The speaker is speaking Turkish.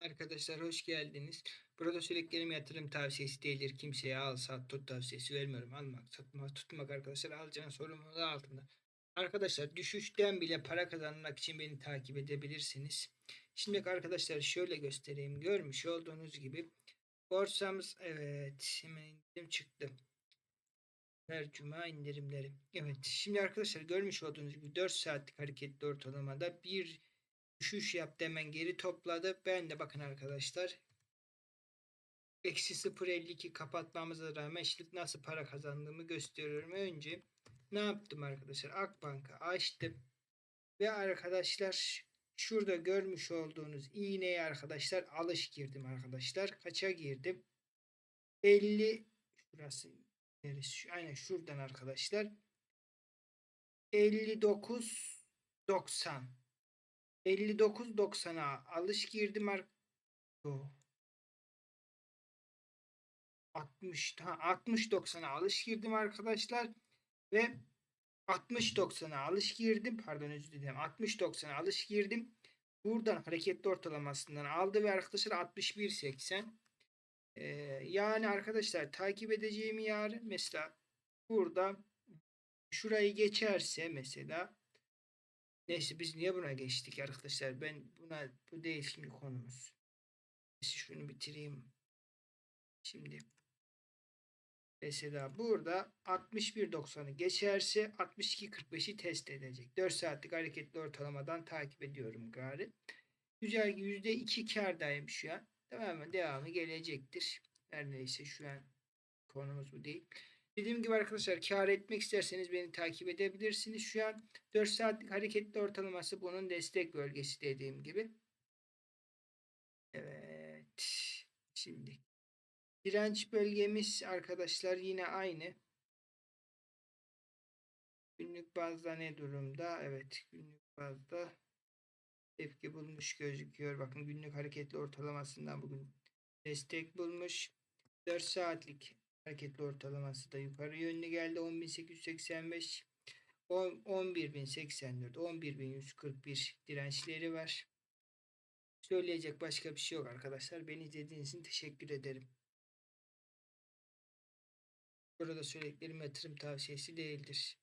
Arkadaşlar hoş geldiniz. Burada söylediklerim yatırım tavsiyesi değildir. Kimseye al sat tut tavsiyesi vermiyorum. Almak, satmak, tutmak arkadaşlar alacağın sorumluluğu altında. Arkadaşlar düşüşten bile para kazanmak için beni takip edebilirsiniz. Şimdi arkadaşlar şöyle göstereyim. Görmüş olduğunuz gibi borsamız evet hemen indirim çıktı. Her cuma indirimleri. Evet şimdi arkadaşlar görmüş olduğunuz gibi 4 saatlik hareketli ortalamada bir düşüş yaptı hemen geri topladı. Ben de bakın arkadaşlar eksi 0.52 kapatmamıza rağmen şimdi nasıl para kazandığımı gösteriyorum. Önce ne yaptım arkadaşlar? Akbank'ı açtım. Ve arkadaşlar şurada görmüş olduğunuz iğneye arkadaşlar alış girdim arkadaşlar. Kaça girdim? 50 şurası neresi? Aynen şuradan arkadaşlar. 59 90 59.90'a alış girdim ar Yo. 60 ha 60 90'a alış girdim arkadaşlar ve 60 90'a alış girdim. Pardon özür dilerim. 60 90'a alış girdim. Buradan hareketli ortalamasından aldı ve arkadaşlar 61 80 Ee, yani arkadaşlar takip edeceğim yarın mesela burada şurayı geçerse mesela Neyse biz niye buna geçtik arkadaşlar? Ben buna bu değil şimdi konumuz. Neyse şunu bitireyim. Şimdi mesela burada 61.90'ı geçerse 62.45'i test edecek. 4 saatlik hareketli ortalamadan takip ediyorum gari. Güzel %2 kardayım şu an. Tamamen devamı gelecektir. Her neyse şu an konumuz bu değil. Dediğim gibi arkadaşlar kar etmek isterseniz beni takip edebilirsiniz. Şu an 4 saatlik hareketli ortalaması bunun destek bölgesi dediğim gibi. Evet. Şimdi direnç bölgemiz arkadaşlar yine aynı. Günlük bazda ne durumda? Evet günlük bazda tepki bulmuş gözüküyor. Bakın günlük hareketli ortalamasından bugün destek bulmuş. 4 saatlik hareketli ortalaması da yukarı yönlü geldi. 10.885 10 11.084 11.141 dirençleri var. Söyleyecek başka bir şey yok arkadaşlar. Beni izlediğiniz için teşekkür ederim. Burada söylediklerim yatırım tavsiyesi değildir.